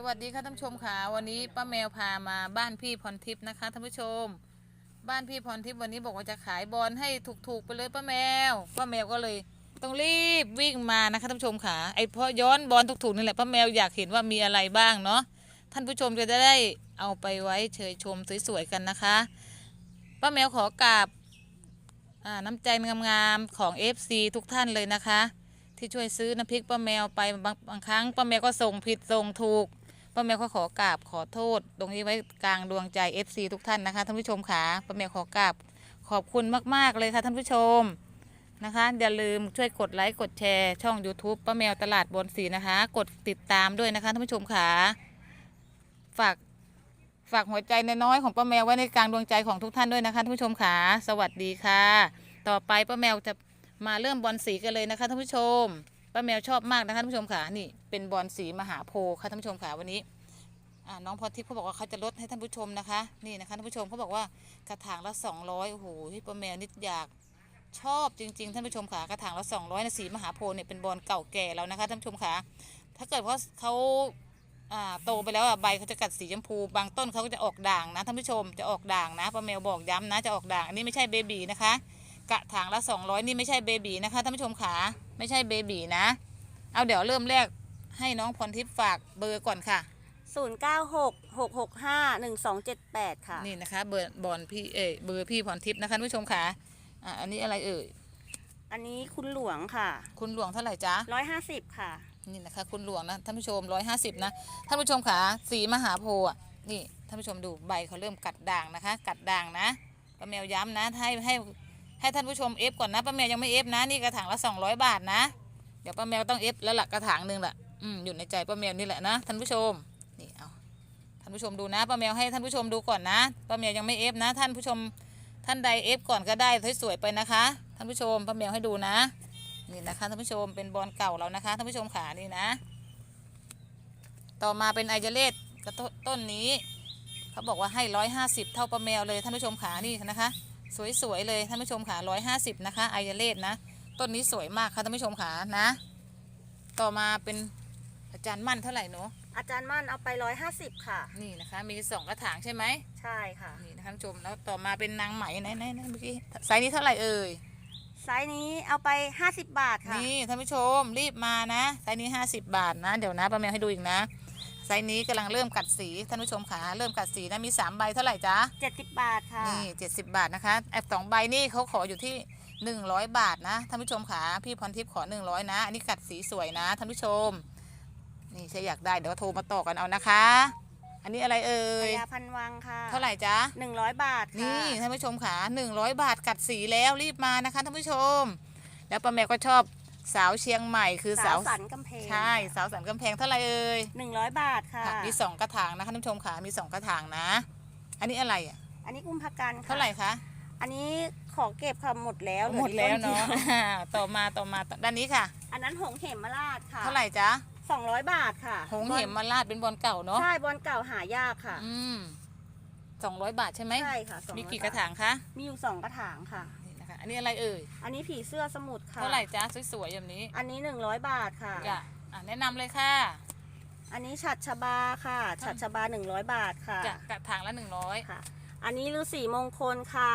สวัสดีค่ะท่านผู้ชมค่ะวันนี้ป้าแมวพามาบ้านพี่พรทิพย์นะคะท่านผู้ชม บ้านพี่พรทิพย์วันนี้บอกว่าจะขายบอลให้ถูกๆไปเลยป้าแมวป้าแมวก็เลย ต้องรีบวิ่งมานะคะท่านผู้ชมค่ะไอเพราะย้อนบอลถูกๆนี่แหละป้าแมวอยากเห็นว่ามีอะไรบ้างเนาะท่านผู้ชมจะได้เอาไปไว้เชยชมสวยๆกันนะคะป้าแมวขอกราบน้ำใจงามๆของ FC ทุกท่านเลยนะคะที่ช่วยซื้อน้ำพริกป้าแมวไปบางบางครั้งป้าแมวก็ส่งผิดส่งถูก ป้าแมวก็ขอกราบขอโทษ ตรงนี้ไว้กลางดวงใจ FC ทุกท่านนะคะท่านผู้ชมค่ะป้าแมวขอกราบขอบคุณมาก ๆ เลยค่ะท่านผู้ชมนะคะอย่าลืมช่วยกดไลค์กดแชร์ช่อง YouTube ป้าแมวตลาดบนสีนะคะ กดติดตามด้วยนะคะท่านผู้ชมค่ะฝากฝากหัวใจน้อยๆของป้าแมวไว้ในกลางดวงใจของทุกท่านด้วยนะคะท่านผู้ชมค่ะสวัสดีค่ะ ต่อไปป้าแมวจะมาเริ่มบอลสีกันเลยนะคะท่านผู้ชม ป้าแมวชอบมากนะคะท่านผู้ชมค่ะนี่เป็นบอลสีมหาโพธิ์ค่ะท่านผู้ชมค่ะวันนี้น้องพรทิพย์เขาบอกว่าเขาจะลดให้ท่านผู้ชมนะคะ นี่นะคะท่านผู้ชมเขาบอกว่ากระถางละสองร้อยโอ้โหพี่ป้าแมวนิดอยากชอบจริงๆท่านผู้ชมค่ะกระถางละสองร้อยนะสีมหาโพธิ์เนี่ยเป็นบอลเก่าแก่แล้วนะคะท่านผู้ชมค่ะถ้าเกิดว่าเขาโตไปแล้วอะใบเขาจะกัดสีชมพู บางต้นเขาก็จะออกด่างนะท่านผู้ชมจะออกด่างนะป้าแมวบอกย้ำนะจะออกด่างอันนี้ไม่ใช่เบบีนะคะ กระถางละ 200 นี่ไม่ใช่เบบีนะคะท่านผู้ชมขา ไม่ใช่เบบีนะ เอาเดี๋ยวเริ่มแรกให้น้องพรทิพย์ฝากเบอร์ก่อนค่ะ 0 9 6 6 6 5 1 2 7 8 ค่ะ นี่นะคะ เบอร์บอลพี่เออเบอร์พี่พรทิพย์นะคะท่านผู้ชมขาอะ อันนี้อะไรเอ่ยอันนี้คุณหลวงค่ะ คุณหลวงเท่าไหร่จ๊ะ150 ค่ะ นี่นะคะ คุณหลวงนะท่านผู้ชม150นะท่านผู้ชมขาสีมหาโพธิ์อะนี่ท่านผู้ชมดูใบเขาเริ่มกัดด่างนะคะ กัดด่างนะป้าแมวย้ำนะให้ให้ ให้ท่านผู้ชมเอฟก่อนนะป้าแมวยังไม่เอฟนะนี่กระถางละ200บาทนะเดี๋ยวป้าแมวต้องเอฟแล้วหลักกระถางหนึ่งแหละอืมอยู่ในใจป้าแมวนี่แหละนะท่านผู้ชมนี่เอาท่านผู้ชมดูนะป้าแมวให้ท่านผู้ชมดูก่อนนะป้าแมวยังไม่เอฟนะ ท่านผู้ชมท่านใดเอฟก่อนก็ได้สวยๆไปนะคะท่านผู้ชมป้าแมวให้ดูนะนี่นะคะท่านผู้ชมเป็นบอลเก่าแล้วนะคะท่านผู้ชมขานี่นะ ต่อมาเป็นไอเจเลตกระต้นต้นนี้ เขาบอกว่าให้ร้อยห้าสิบเท่าป้าแมวเลยท่านผู้ชมขานี่นะคะ สวยๆเลยท่านผู้ชมขาร้อยห้าสิบนะคะไอเจเลตนะ ต้นนี้สวยมากค่ะท่านผู้ชมขานะ ต่อมาเป็นอาจารย์มั่นเท่าไหร่เนาะอาจารย์มั่นเอาไป150ค่ะ นี่นะคะ มีสองกระถางใช่ไหมใช่ค่ะนี่นะคะท่านผู้ชมแล้วต่อมาเป็นนางไหมไหนไหนไหนเมื่อกี้ไซส์นี้เท่าไหร่เอ่ยไซส์นี้เอาไป 50 บาทค่ะ นี่ท่านผู้ชมรีบมานะไซส์นี้ 50 บาทนะ เดี๋ยวนะป้าแมวให้ดูอีกนะ ไซส์นี้กำลังเริ่มกัดสีท่านผู้ชมขาเริ่มกัดสีนะมี3ใบเท่าไหร่จ๊ะ70บาทค่ะ นี่70บาทนะคะแอบสองใบนี่เขาขออยู่ที่100บาทนะท่านผู้ชมขาพี่พรทิพย์ขอ100นะอันนี้กัดสีสวยนะท่านผู้ชม นี่ใช่อยากได้เดี๋ยวโทรมาต่อกันเอานะคะ อันนี้อะไรเอ่พย ญาพันวังค่ะเท่าไหร่จ๊ะ100บาทค่ะนี่ท่านผู้ชมขา100 บาทกัดสีแล้วรีบมานะคะท่านผู้ชม แล้วป้าแมวก็ชอบ สาวเชียงใหม่คือสาสาววสันกำแพงใช่สาวสันกำแพงเท่าไหร่เอ่ย100บาทค่ะค่ะมีสองกระถางนะคะท่านผู้ชมขามีสองกระถางนะ อันนี้อะไรอะอันนี้กุมภกันค่ะเท่าไหร่คะอันนี้ขอเก็บค่ะหมดแล้วหมดแล้วอต้เนาะดียอ่าต่อมาต่อมาด้านนี้ค่ะ อันนั้นหงเหมราชค่ะเท่าไหร่จ๊ะ200บาทค่ะหงเหมมาลาดเป็นบอลเก่าเนาะใช่บอลเก่าหายากค่ะอืมสองร้อยบาทใช่ไหมใช่ค่ะ200มีกี่กระถางคะ มีอยู่สองกระถางค่ะ นี่นะคะอันนี้อะไรเอ่ย อันนี้ผีเสื้อสมุทรค่ะ เท่าไหร่จ๊ะสวยๆแบบนี้อันนี้ 100 บาทค่ะ จ้ะอะแนะนำเลยค่ะ อันนี้ฉัดชบาค่ะฉัดชบา 100 บาทค่ะจะกระถางละหนึ่งร้อย ค่ะ อันนี้ฤาษีมงคลค่ะ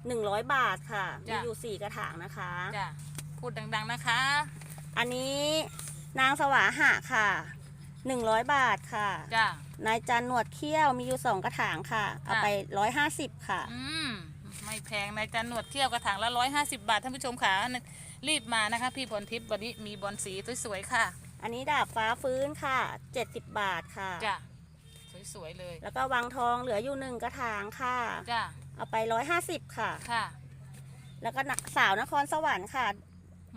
100 บาทค่ะ มีจ้ะ อยู่4กระถางนะคะ จ้ะพูดดังๆนะคะ อันนี้นางสวาหะค่ะ 100 บาทค่ะ จ้ะ นายจันหนวดเขี้ยวมีอยู่2กระถางค่ะ เอาไป 150 ค่ะ อืม ไม่แพงนายจันหนวดเที่ยวกระถางละร้อยห้าสิบบาทท่านผู้ชมค่ะรีบมานะคะ พี่พรทิพย์วันนี้มีบอลสีสวยๆค่ะ อันนี้ดาบฟ้าฟื้นค่ะ70บาทค่ะจ้ะสวยๆเลย แล้วก็วังทองเหลืออยู่1กระถางค่ะจ้ะเอาไป150ค่ะค่ะ แล้วก็นะสาวนครสวรรค์ค่ะ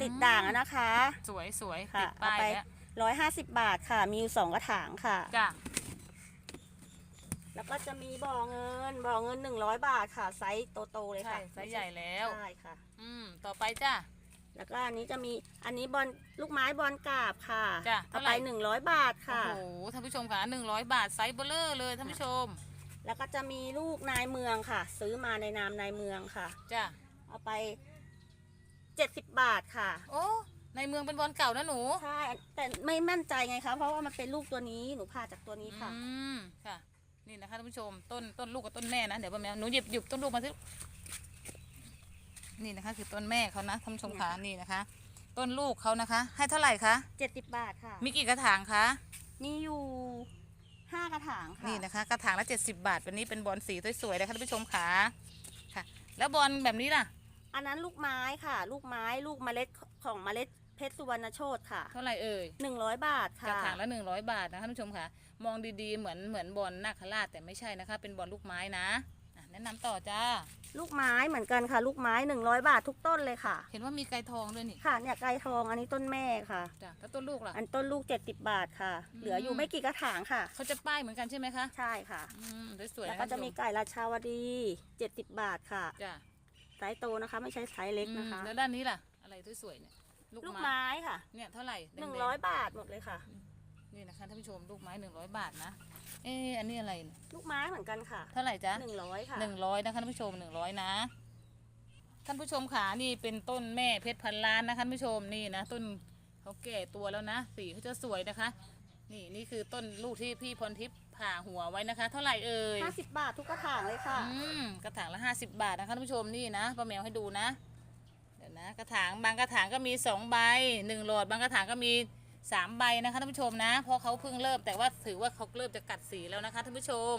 ติดด่างอะนะคะ สวยสวยๆค่ะติดป้ายเอาไปแล้วร้อยห้าสิบบาทค่ะ มีอยู่สองกระถางค่ะจ้ะ แล้วก็จะมีบ่อเงินบ่อเงินหนึ่งร้อยบาทค่ะไซส์โตๆเลยใช่ค่ะไซส์ใหญ่แล้ว ใช่ค่ะ อืม ต่อไปจ้ะ แล้วก็อันนี้จะมีอันนี้บอลลูกไม้บอลกาบค่ะจ้ะเอาเท่าไหไปร่หนึ่งร้อยบาทโอ้ค่ะโหท่านผู้ชมค่ะหนึ่งร้อยบาทไซส์เบลเลอร์เลยท่านผู้ชมแล้วก็จะมีลูกนายเมืองค่ะ ซื้อมาในนามนายเมืองค่ะ จ้ะเอาไปเจ็ดสิบบาทค่ะ โอ้ในเมืองเป็นบอลเก่านะหนูใช่แต่ไม่มั่นใจไงคะเพราะว่ามันเป็นลูกตัวนี้หนูผ่าจากตัวนี้ค่ะ อืมค่ะ นี่นะคะท่านผู้ชมต้นต้นลูกกับต้นแม่นะเดี๋ยวป้าแมวหนูหยิบหยิบต้นลูกมาสินี่นะคะ คือต้นแม่เขานะท่านผู้ชมคะนี่นะคะ ต้นลูกเขานะคะ ให้เท่าไหร่คะเจ็ดสิบบาทค่ะ มีกี่กระถางคะมีอยู่ห้ากระถางค่ะนี่นะคะกระถางละ70บาทวันนี้เป็นบอลสีสวยๆนะคะท่านผู้ชมค่ะค่ะ แล้วบอลแบบนี้ล่ะ อันนั้นลูกไม้ค่ะ ลูกไม้ลูกเมล็ดของเมล็ด เพชรสุวรรณโชตค่ะ เท่าไหร่เอ่ยหนึ่งร้อยบาทกค่ะระถางละ100 บาทนะคะท่านผู้ชมค่ะ มองดีๆเหมือนเหมือนบอลนาคราชแต่ไม่ใช่นะคะ เป็นบอลลูกไม้นะอะแนะนำต่อจ้า ลูกไม้เหมือนกันค่ะ ลูกไม้หนึ่งร้อยบาททุกต้นเลยค่ะ เห็นว่ามีไก่ทองด้วยนี่ค่ะเนี่ยไกรทองอันนี้ต้นแม่ค่ะ จ้ะแล้วต้นลูกล่ะ อันต้นลูกเจ็ดสิบบาทค่ะ อืม เหลืออยู่ไม่กี่กระถางค่ะ เขาจะป้ายเหมือนกันใช่ไหมคะใช่ค่ะ อืมสวยๆแล้วนก็จะมีท่านผู้ชไก่ราชาวดีเจ็ดสิบบาทค่ะ จ้ะไซส์โตนะคะ ไม่ใช่ไซส์เล็กนะคะ อืมแล้วด้านนี้ล่ะ อะไรสวยๆเนี่ย ลูกลูกไม้ไม้ค่ะเนี่ยเท่าไหร่แดงๆหนึ่งร้อยบาทหมดเลยค่ะนี่นะคะท่านผู้ชมลูกไม้หนึ่งร้อยบาทนะ เอออันนี้อะไรเนี่ยลูกไม้เหมือนกันค่ะเท่าไหร่จ๊ะ หนึ่งร้อยค่ะ หนึ่งร้อยนะคะท่านผู้ชมหนึ่งร้อยนะท่านผู้ชมขานี่เป็นต้นแม่เพชรพันล้านนะคะท่านผู้ชมนี่นะต้นเขาแก่ตัวแล้วนะ สีเขาจะสวยนะคะ นี่นี่คือต้นลูกที่พี่พรทิพย์ผ่าหัวไว้นะคะ เท่าไหร่เอ่ยห้าสิบบาททุกกระถางเลยค่ะ อืมกระถางละห้าสิบบาทนะคะท่านผู้ชมนี่นะป้าแมวให้ดูนะเดี๋ยว นะกระถางบางกระถางก็มีสองใบหนึ่งหลอดบางกระถางก็มีสามใบนะคะท่านผู้ชมนะเพราะเขาเพิ่งเริ่มแต่ว่าถือว่าเขาเริ่มจะกัดสีแล้วนะคะท่านผู้ชม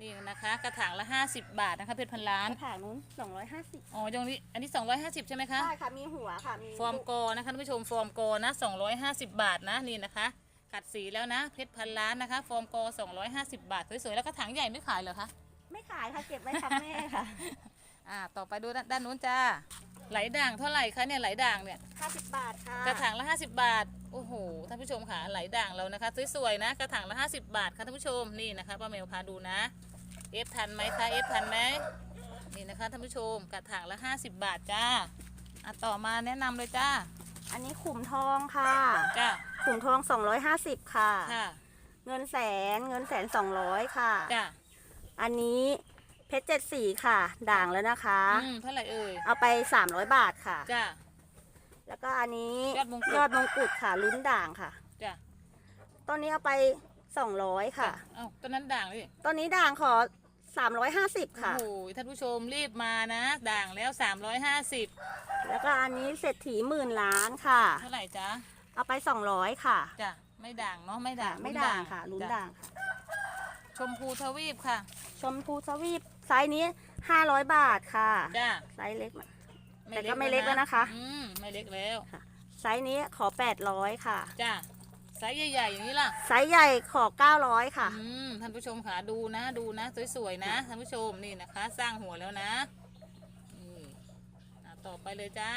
นี่นะคะกระถางละห้าสิบบาทนะคะเพชรพันล้ากนระถางนู้นสองร้อยห้าสิบอ๋อตรงนี้อันนี้สองร้อยห้าสิบใช่ไหมคะใช่ค่ะมีหัวค่ะมีฟอร์มกอนะคะท่านผู้ชมฟอร์มกอนะสองร้อยห้าสิบบาทนะนี่นะคะ กัดสีแล้วนะเพชรพันล้านนะคะ ฟอร์มกอสองร้อยห้าสิบบาทสวยๆแล้วกระถางใหญ่ไม่ขายเหรอคะไม่ขายค่ะเก็บไว้ทำแม่ค่ะ อ่าต่อไปดูด้านด้านนู้นจ้า ไหลด่างเท่าไหร่คะเนี่ยไหลด่างเนี่ยห้าสิบบาทค่ะกระถางละ 50 บาทโอ้โหท่านผู้ชมค่ะไหลด่างเรานะคะสวยๆนะกระถางละ 50 บาทค่ะท่านผู้ชมนี่นะคะป้าเมลพาดูนะเอฟทันไหมคะเอฟทันไหมนี่นะคะท่านผู้ชมกระถางละ 50 บาทจ้าอะต่อมาแนะนำเลยจ้าอันนี้ขุมทองค่ะจ้าขุมทองสองร้อยห้าสิบค่ะ ค่ะเงินแสนเงินแสนสองร้อยค่ะ จ้าอันนี้ เพชรเจ็ดสีค่ะ ด่างแล้วนะคะ อืมเท่าไหร่เอ่ยเอาไปสามร้อยบาทค่ะ จ้าแล้วก็อันนี้ยอดมงกุฎยอดมงกุฎค่ะลุ้นด่างค่ะ จ้าต้นนี้เอาไปสองร้อยค่ะ เอ้าต้นนั้นด่างเลยต้นนี้ด่างขอสามร้อยห้าสิบโอ้ค่ะ โหท่านผู้ชมรีบมานะ ด่างแล้ว 350 แล้วก็อันนี้เศรษฐีหมื่นล้านค่ะ เท่าไหร่จ้าเอาไปสองร้อยค่ะ จ้าไม่ด่างเนาะไม่ด่างไม่ด่างค่ะลุ้นจ้ด่างค่ะ ชมพูทวีปค่ะ ชมพูสวีป ไซส์นี้ห้าร้อยบาทค่ะ จ้าไซส์เล็กแต่ก็ไม่เล็กแล้วนะคะ อืมไม่เล็กแล้ว ไซส์นี้ขอแปดร้อยค่ะ จ้าไซส์ใหญ่ๆอย่างนี้ล่ะ ไซส์ใหญ่ขอเก้าร้อยค่ะ อืมท่านผู้ชมค่ะดูนะดูนะ สวยๆนะท่านผู้ชมนี่นะคะ สร้างหัวแล้วนะนี่อะต่อไปเลยจ้า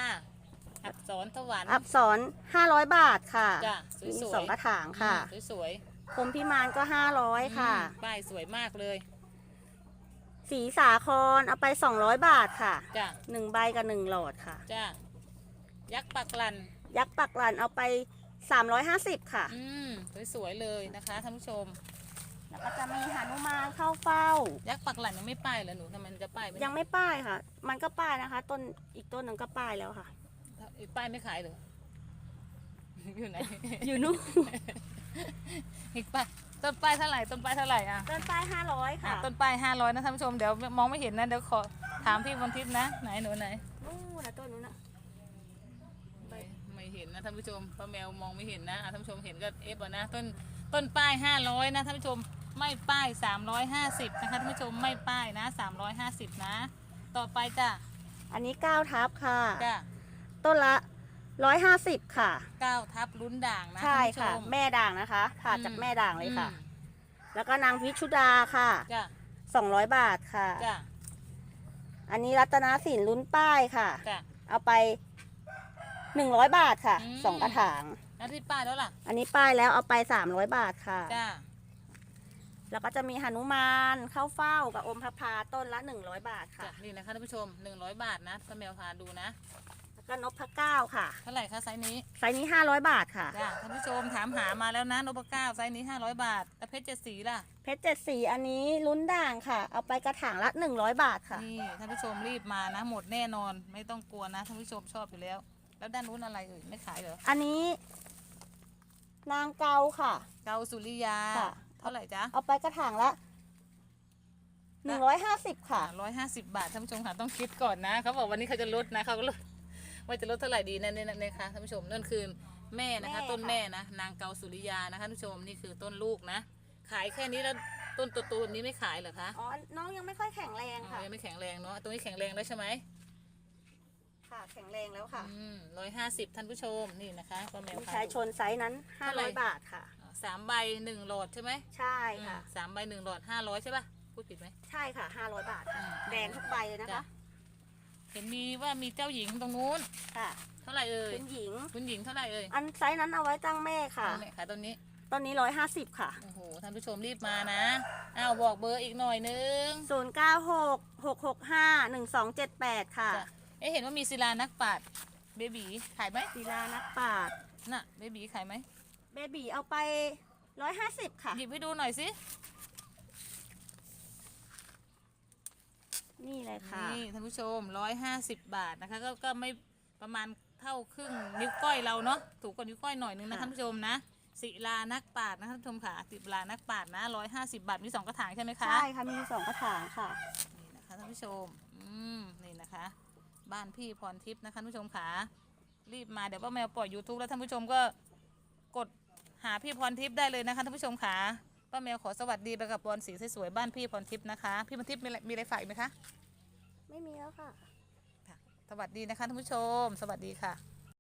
อักษรสวรรค์อับสอนห้าร้อยบาทค่ะจ้ะมีสวยๆสองกระถางค่ะ อืมสวยพรหมพิมานก็ห้าร้อๆยค่ะ อืมป้ายสวยมากเลย สีสาครเอาไปสองร้อยบาทค่ะจ้าหนึ่งใบกับหนึ่งหลอดค่ะ จ้ายักษ์ปักลัน ยักษ์ปักหลันเอาไปสามร้อยห้าสิบค่ะ อืมสวยๆเลยนะคะท่านผู้ชม แล้วก็จะมีหนุมานเข้าเฝ้า ยักษ์ปักลันยังไม่ป้ายเหรอหนูทำไมมันจะป้ายไม่ยังไม่ป้ายค่ะ มันก็ป้ายนะคะ ต้นอีกต้นหนึ่งก็ป้ายแล้วค่ะอีกป้ายไม่ขายเหรอ อยู่ไหน อยู่นู่น อีกป้าย ต้นป้ายเท่าไหร่ต้นป้ายเท่าไหร่อะต้นป้ายห้าร้อยอะค่ะต้นป้ายห้าร้อยนะท่านผู้ชมเดี๋ยวมองไม่เห็นนะเดี๋ยวขอถามพี่บนทิพย์นะไหนหนูไหน นู่นนะต้นนู้นนะไม่ไม่เห็นนะท่านผู้ชมเพราะแมวมองไม่เห็นนะอะท่านผู้ชมเห็นก็เอฟอะนะต้นต้นป้ายห้าร้อยนะท่านผู้ชมไม่ป้ายสามร้อยห้าสิบนะคะท่านผู้ชมไม่ป้ายนะสามร้อยห้าสิบนะ ต่อไปจ้ะอันนี้เก้าทับค่ะ จ้ะต้นละ ร้อยห้าสิบค่ะ เก้าทับลุ้นด่างนะใช่ท่านผู้ชค่ะมแม่ด่างนะคะถ่าจากแม่ด่างเลยค่ะ อืมแล้วก็นางวิชุดาค่ะจ้ะสองร้อยบาทค่ะ จ้ะอันนี้รัตนาสินลุ้นป้ายค่ะ จ้ะ เอาไปหนึ่งร้อยบาทค่ะอืม สองกระถางแล้วที่ป้ายแล้วล่ะอันนี้ป้ายแล้วเอาไปสามร้อยบาทค่ะ จ้ะแล้วก็จะมีหนุมานเข้าเฝ้ากับอมพระพาต้นละหนึ่งร้อยบาทค่ะ จ้ะนี่นะคะท่านผู้ชมหนึ่งร้อยบาทนะป้าแมวพาดูนะแล้ว ก็นพพระเก้าค่ะ เท่าไหร่คะไซส์นี้ไซส์นี้ห้าร้อยบาทค่ะ จ้ะท่านผู้ชมถามหามาแล้วนะนพเก้าไซส์นี้ห้าร้อยบาทแต่เพชรเจ็ดสีล่ะ เพชรเจ็ดสีอันนี้ลุ้นด่างค่ะ เอาไปกระถางละหนึ่งร้อยบาทค่ะ นี่ท่านผู้ชมรีบมานะ หมดแน่นอนไม่ต้องกลัวนะท่านผู้ชมชอบอยู่แล้ว แล้วด้านนู้นอะไรเอ่ยไม่ขายเหรออันนี้ นางเกาค่ะ เกาสุริยา ค่ะ เท่าไหร่จ๊ะเอาไปกระถางละหนึ่งร้อยห้าสิบค่ะ ร้อยห้าสิบบาทท่านผู้ชมค่ะต้องคิดก่อนนะเขาบอกวันนี้เขาจะลดนะเขาก็ลด ว่าจะลดเท่าไหร่ดีนะเนี่ยนะคะท่านผู้ชมนั่นคือแม่นะคะ แม่ต้นค่ะแม่นะนางเกาสุริยานะคะท่านผู้ชมนี่คือต้นลูกนะ ขายแค่นี้แล้วต้นโตๆแบบนี้ไม่ขายเหรอคะอ๋อ น้องยังไม่ค่อยแข็งแรงอ๋ค่ะอยังไม่แข็งแรงเนาะตรงนี้แข็งแรงแล้วใช่ไหมค่ะ แข็งแรงแล้วค่ะอืมร้อยห้าสิบท่านผู้ชมนี่นะคะป้าแมวมีพาชายดูชนไซส์นั้นห้าเท่าไหร่ร้อยบาทค่ะอ่าสามใบหนึ่งหลอดใช่ไหมใช่ค่ะ อืมสามใบหนึ่งหลอดห้าร้อยใช่ป่ะพูดผิดไหม ใช่ค่ะห้าร้อยบาทอืมแดงทุกใบเลยนะจ้ะคะ เห็นมีว่ามีเจ้าหญิงตรงนู้น ค่ะเท่าไหร่เอ่ยคุณหญิง คุณหญิงเท่าไหร่เอ่ยอันไซส์นั้นเอาไว้ตั้งแม่ค่ะเอาเนี่ยขายต้นนี้ ตอนนี้ร้อยห้าสิบค่ะโอ้โห ท่านผู้ชมรีบมานะ อ้าวบอกเบอร์อีกหน่อยนึงศูนย์เก้าหกหกหกห้าหนึ่งสองเจ็ดแปดค่ะ จ้ะเอ๊ะเห็นว่ามีศิลานักปราดเบบีขายไหมศิลานักปราชญ์น่ะเบบีขายไหมเบบีเอาไปร้อยห้าสิบค่ะ หยิบให้ดูหน่อยสิ นี่เลยค่ะ นี่ท่านผู้ชมร้อยห้าสิบบาทนะคะ ก็ก็ไม่ประมาณเท่าครึ่งนิ้วก้อยเราเนาะถูกกว่านิ้วก้อยหน่อยนึงนะค่ะ ท่านผู้ชมนะศิลานักปราดนะคะท่านผู้ชมค่ะศิลานักปราดนะร้อยห้าสิบบาทมีสองกระถางใช่ไหมคะ ใช่ค่ะมีสองกระถางค่ะ นี่นะคะท่านผู้ชม อืม นี่นะคะ บ้านพี่พรทิพย์นะคะท่านผู้ชมขารีบมาเดี๋ยวป้าแมวปล่อย YouTube แล้วท่านผู้ชมก็กดหาพี่พรทิพย์ได้เลยนะคะท่านผู้ชมขา ป้าแมวขอสวัสดีไปกับบอลสีสวยๆบ้านพี่พรทิพย์นะคะ พี่พรทิพย์มีอะไรมีอะไรฝากอีกไหมคะ ไม่มีแล้วค่ะ ค่ะ สวัสดีนะคะท่านผู้ชม สวัสดีค่ะ